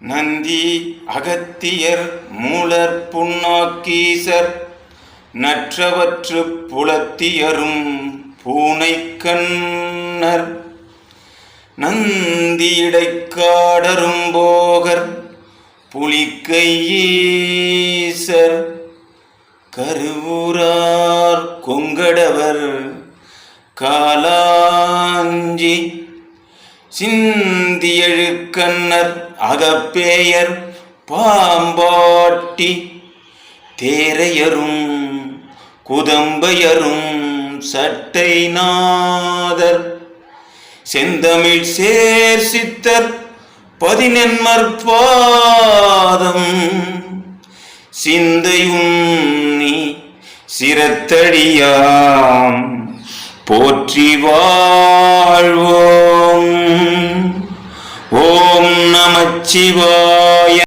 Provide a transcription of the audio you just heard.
நந்தி அகத்தியர் மூலர் புண்ணாக்கீசர் நற்றவற்று புலத்தியரும் பூனைக்கண்ணர் நந்தியிடைக்காடரும் போகர் புலிக்கையீசர் கருவூரார் கொங்கடவர் காலா சிந்தியழுக்கண்ணர் அகப்பேயர் பாம்பாட்டி தேரையரும் குதம்பையரும் சட்டை நாதர் செந்தமிழ் சேர் சித்தர் பதினென்மர் பாதம் சிந்தையுன்னி சிரத்தடியாம் போற்றி வாழ் 고집어야